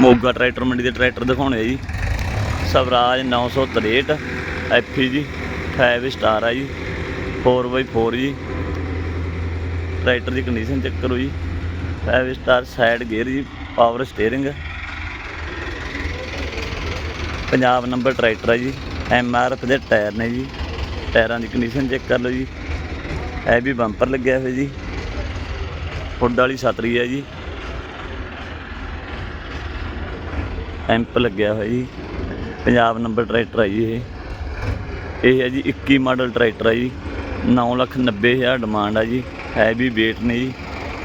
Moga tractor ਮੰਡੀ ਦੇ tractor ਦਿਖਾਉਣੇ ਆ ਜੀ। ਸਵਰਾਜ 963 ਐਫੀ ਜੀ 5 ਸਟਾਰ ਆ ਜੀ 4x4 ਜੀ। ਟਰੈਕਟਰ ਦੀ ਕੰਡੀਸ਼ਨ ਚੈੱਕ ਕਰੋ ਜੀ। 5 ਸਟਾਰ ਸਾਈਡ ਗੇਅਰ ਜੀ power steering Punjab number tractor ਆ ਜੀ, ਐਮ ਆਰ ਐਫ ਦੇ ਟਾਇਰ ਨੇ ਜੀ। ਟਾਇਰਾਂ ਦੀ ਕੰਡੀਸ਼ਨ ਚੈੱਕ ਕਰ ਲਓ ਜੀ। ਇਹ ਵੀ ਬੰਪਰ ਲੱਗਿਆ ਹੋਇਆ ਜੀ। ਫੁੱਡ ਵਾਲੀ ਸਤਰੀ ਹੈ ਜੀ। ਐਂਪ ਲੱਗਿਆ ਹੋਇਆ ਜੀ। ਪੰਜਾਬ ਨੰਬਰ ਟਰੈਕਟਰ ਹੈ ਜੀ ਇਹ। ਇਹ ਹੈ ਜੀ 21 ਮਾਡਲ ਟਰੈਕਟਰ ਹੈ ਜੀ। 9 ਲੱਖ 90 ਹਜ਼ਾਰ ਡਿਮਾਂਡ ਆ ਜੀ। ਹੈ ਵੀ ਵੇਟ ਨੇ ਜੀ,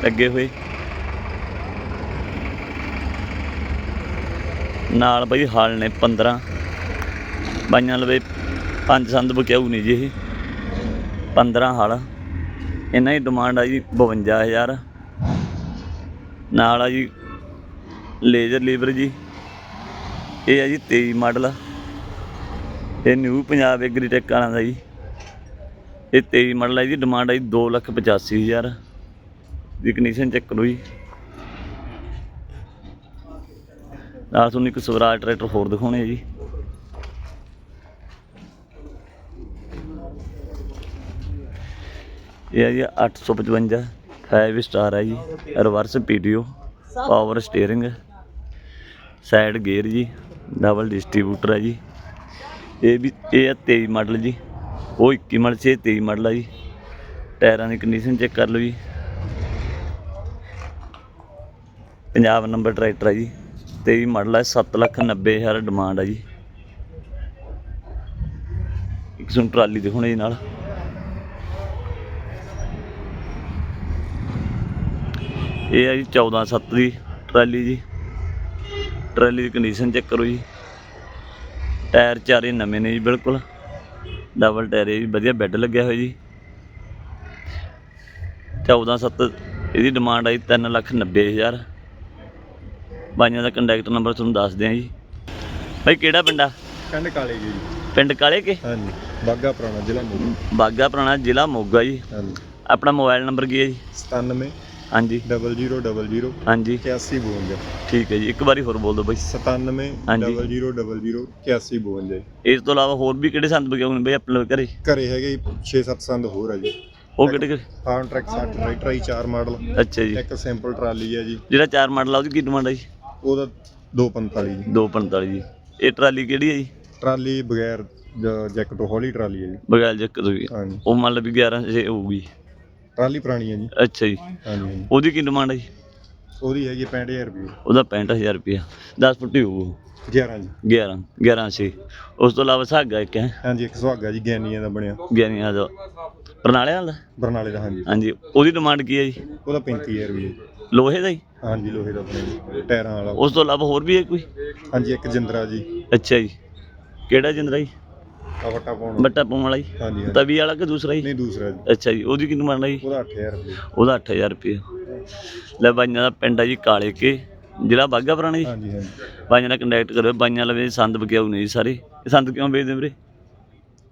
ਲੱਗੇ ਹੋਏ। ਨਾਲ ਬਈ ਹਾਲ ਨੇ 15 ਬਾਈਆਂ ਲਵੇ ਪੰਜ ਸੰਦ ਬਕਿਆਊ ਨਹੀਂ ਜੀ ਇਹ। 15 ਹਾਲ। ਇਹਨਾਂ ਦੀ ਡਿਮਾਂਡ ਆ ਜੀ 52000 ਨਾਲ ਆ ਜੀ ਲੇਜ਼ਰ ਲੀਵਰ ਜੀ। ਇਹ ਹੈ ਜੀ 23 ਮਾਡਲ। ਇਹ ਨਿਊ ਪੰਜਾਬ ਐਗਰੀਟੈਕ ਵਾਲਾ ਦਾ ਜੀ। ਇਹ 23 ਮਾਡਲ ਹੈ ਜੀ ਡਿਮਾਂਡ ਹੈ ਜੀ 285000 ਦੀ ਕੰਡੀਸ਼ਨ ਚੈੱਕ ਕਰੋ ਜੀ। ਨਾਲ ਤੁਹਾਨੂੰ ਇੱਕ ਸਵਰਾਜ ਟਰੈਕਟਰ ਹੋਰ ਦਿਖਾਉਣੇ ਆ ਜੀ। ਇਹ ਹੈ ਜੀ 855 5 ਸਟਾਰ ਹੈ ਜੀ reverse P T O power steering side gear ਜੀ। ਡਬਲ ਡਿਸਟ੍ਰੀਬਿਊਟਰ ਹੈ ਜੀ। ਇਹ ਵੀ, ਇਹ ਹੈ 23 ਮਾਡਲ ਜੀ। ਉਹ 21 ਮਾਡਲ ਸੀ, ਇਹ 23 ਮਾਡਲ ਹੈ ਜੀ। ਟਾਇਰਾਂ ਦੀ ਕੰਡੀਸ਼ਨ ਚੈੱਕ ਕਰ ਲਓ ਜੀ। ਪੰਜਾਬ ਨੰਬਰ ਟਰੈਕਟਰ ਹੈ ਜੀ। 23 ਮਾਡਲ ਹੈ 7 ਲੱਖ 90 ਹਜ਼ਾਰ ਡਿਮਾਂਡ ਹੈ ਜੀ। ਇੱਕ ਸੁਣ ਟਰਾਲੀ ਦਿਖਾਉਣੇ ਜੀ ਨਾਲ। ਇਹ ਹੈ ਜੀ 14 7 ਦੀ ਟਰਾਲੀ ਜੀ। ਟਰਾਲੀ ਦੀ ਕੰਡੀਸ਼ਨ ਚੈੱਕ ਕਰੋ ਜੀ। ਟਾਇਰ ਚਾਰੇ ਨਵੇਂ ਨੇ ਜੀ ਬਿਲਕੁਲ। ਡਬਲ ਟਾਇਰ ਹੈ ਜੀ ਵਧੀਆ ਬੈੱਡ ਲੱਗਿਆ ਹੋਇਆ ਜੀ। 14 7 ਇਹਦੀ ਡਿਮਾਂਡ ਆਈ 3 ਲੱਖ 90 ਹਜ਼ਾਰ। ਬਾਈਆਂ ਦਾ ਕੰਟੈਕਟ ਨੰਬਰ ਤੁਹਾਨੂੰ ਦੱਸ ਦਿਆਂ ਜੀ। ਭਾਈ ਕਿਹੜਾ ਪਿੰਡ ਕੰਡ ਕਾਲੇ ਜੀ। ਪਿੰਡ ਕਾਲੇ ਕੇ? ਹਾਂਜੀ ਬਾਗਾ ਪੁਰਾਣਾ ਜ਼ਿਲ੍ਹਾ ਮੋਗਾ। ਬਾਗਾ ਪੁਰਾਣਾ ਜ਼ਿਲ੍ਹਾ ਮੋਗਾ ਜੀ। ਹਾਂਜੀ। ਆਪਣਾ ਮੋਬਾਈਲ ਨੰਬਰ ਕੀ ਹੈ ਜੀ? 97 ਹਾਂਜੀ। 0000 ਹਾਂਜੀ। 8152 ਠੀਕ ਹੈ ਜੀ ਇੱਕ ਵਾਰੀ ਹੋਰ ਬੋਲ ਦਿਓ ਬਾਈ। 97 ਹਾਂਜੀ। 0000 8152 ਇਸ ਤੋਂ ਇਲਾਵਾ ਹੋਰ ਵੀ ਕਿਹੜੇ ਸੰਦ ਬਗਾਉਣੇ ਬਈ ਆਪਣੇ ਘਰੇ? ਘਰੇ ਹੈਗੇ 6-7 ਸੰਦ ਹੋਰ ਹੈ ਜੀ। ਉਹ ਕਿਹੜੇ ਕਿਹੜੇ? ਫਾਰਮ ਟਰੈਕ 60 ਟਰੈਕਟਰ ਆਈ 4 ਮਾਡਲ। ਅੱਛਾ ਜੀ। ਇੱਕ ਸਿੰਪਲ ਟਰਾਲੀ ਹੈ ਜੀ। ਜਿਹੜਾ ਚਾਰ ਮਾਡਲ ਆ ਉਹਦੀ ਕੀ ਡਿਮਾਂਡ ਹੈ ਜੀ? ਉਹਦਾ 245 ਜੀ। 245 ਜੀ। ਇਹ ਟਰਾਲੀ ਕਿਹੜੀ ਹੈ ਜੀ? ਟਰਾਲੀ ਬਗੈਰ ਜ- ਜੈਕ ਤੋਂ ਹੌਲੀ ਟਰਾਲੀ ਹੈ ਜੀ। ਬਗੈਲ ਜੱਕ ਤੋਂ ਜੀ ਹਾਂਜੀ। ਉਹ ਮੰਨ ਲਓ ਵੀ 11 ਛੇ ਹੋਊਗੀ। ਟਰਾਲੀ ਪੁਰਾਣੀ ਹੈ ਜੀ। ਅੱਛਾ ਜੀ। ਹਾਂਜੀ ਉਹਦੀ ਕੀ ਡਿਮਾਂਡ ਹੈ ਜੀ? ਉਹਦੀ ਹੈਗੀ 65000 ਰੁਪਏ ਉਹਦਾ 65000 ਰੁਪਇਆ 10 ਫੁੱਟੀ ਹੋਊ 11 ਜੀ। 11 11 ਛੇ। ਉਸ ਤੋਂ ਇਲਾਵਾ ਸਾਗਾ ਇੱਕ ਹੈ? ਹਾਂਜੀ ਇੱਕ ਸੁਹਾਗਾ ਜੀ ਗਿਆਨੀਆਂ ਦਾ ਬਣਿਆ। 11 ਦਾ। ਪ੍ਰਣਾਲੇ ਵਾਲਾ? ਬਰਨਾਲੇ ਦਾ ਹਾਂਜੀ। ਹਾਂਜੀ ਉਹਦੀ ਡਿਮਾਂਡ ਕੀ ਹੈ ਜੀ? ਉਹਦਾ 35000 ਰੁਪਏ ਲੋਹੇ ਦਾ ਹੀ ਹਾਂਜੀ ਲੋਹੇ ਦਾ ਬਣਿਆ ਟਾਇਰਾਂ ਵਾਲਾ। ਉਸ ਤੋਂ ਇਲਾਵਾ ਹੋਰ ਵੀ ਹੈ ਕੋਈ? ਹਾਂਜੀ ਇੱਕ ਜਿੰਦਰਾ ਜੀ। ਅੱਛਾ ਜੀ। ਕਿਹੜਾ ਜਿੰਦਰਾ ਜੀ? ਆ ਵੱਟਾ ਪਾਉਣ ਬੱਟਾ ਪਾਉਣ ਵਾਲਾ ਜੀ? ਹਾਂਜੀ ਹਾਂਜੀ। ਤਵੀ ਵਾਲਾ ਕਿ ਦੂਸਰਾ ਜੀ? ਨਹੀਂ ਦੂਸਰਾ ਜੀ। ਅੱਛਾ ਜੀ ਉਹਦੀ ਕੀ ਡਿਮਾਂਡ ਹੈ ਜੀ? ਉਹਦਾ 8000 ਰੁਪਏ। ਉਹਦਾ 8000 ਰੁਪਏ। ਲੈ ਬਾਈਆਂ ਦਾ ਪਿੰਡ ਹੈ ਜੀ ਕਾਲੇ ਕੇ ਜ਼ਿਲ੍ਹਾ ਬਾਗਾ ਪੁਰਾਣਾ ਜੀ? ਹਾਂਜੀ ਹਾਂਜੀ। ਬਾਈਆਂ ਨਾਲ ਕੰਟੈਕਟ ਕਰਿਓ ਬਾਈਆਂ ਲਵੇ ਸੰਦ ਬਕਿਆਊ ਨੇ ਜੀ ਸਾਰੇ। ਇਹ ਸੰਦ ਕਿਉਂ ਵੇਚਦੇ ਵੀਰੇ?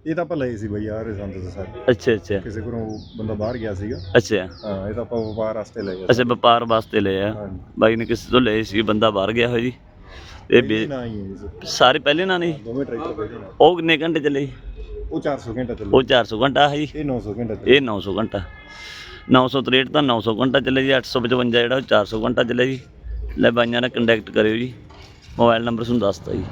ਇਹ ਤਾਂ ਆਪਾਂ ਲਏ ਸੀ ਬਈ ਯਾਰ ਇਹ ਸੰਦ ਤਾਂ ਸਾਰੇ। ਅੱਛਾ ਅੱਛਾ। ਕਿਸੇ ਕੋਲੋਂ ਬੰਦਾ ਬਾਹਰ ਗਿਆ ਸੀਗਾ। ਅੱਛਾ। ਹਾਂ ਇਹ ਤਾਂ ਆਪਾਂ ਵਪਾਰ ਵਾਸਤੇ ਲਏ ਆ। ਅੱਛਾ ਵਪਾਰ ਵਾਸਤੇ ਲਏ ਆ। ਹਾਂਜੀ। ਬਾਈ ਨੇ ਕਿਸੇ ਤੋਂ ਲਏ ਸੀ ਬੰਦਾ ਬਾਹਰ ਗਿਆ ਹੋਇਆ ਜੀ। ਇਹ ਨਾ ਹੀ ਹੈ ਜੀ। ਸਾਰੇ ਪਹਿਲੇ ਨਾ ਨਹੀਂ? ਦੋਵੇਂ ਟਰੈਕਟਰ ਪਹਿਲੇ ਨਾਲ। ਉਹ ਕਿੰਨੇ ਘੰਟੇ ਚੱਲੇ? ਜੀ? ਉਹ 400 ਘੰਟਾ ਚੱਲੇ। ਉਹ 400 ਘੰਟਾ ਹੈ ਜੀ ਇਹ 900 ਘੰਟਾ ਚੱਲੇ। ਇਹ 900 ਘੰਟਾ। 963 ਤਾਂ 900 ਘੰਟਾ ਚੱਲੇ ਜੀ 855 ਜਿਹੜਾ ਉਹ 400 ਘੰਟਾ ਚੱਲੇ ਜੀ। ਲੈ ਬਾਈਆਂ ਨਾਲ ਕੰਟੈਕਟ ਕਰਿਓ ਜੀ। ਮੋਬਾਈਲ ਨੰਬਰ ਤੁਹਾਨੂੰ ਦੱਸਤਾ ਜੀ।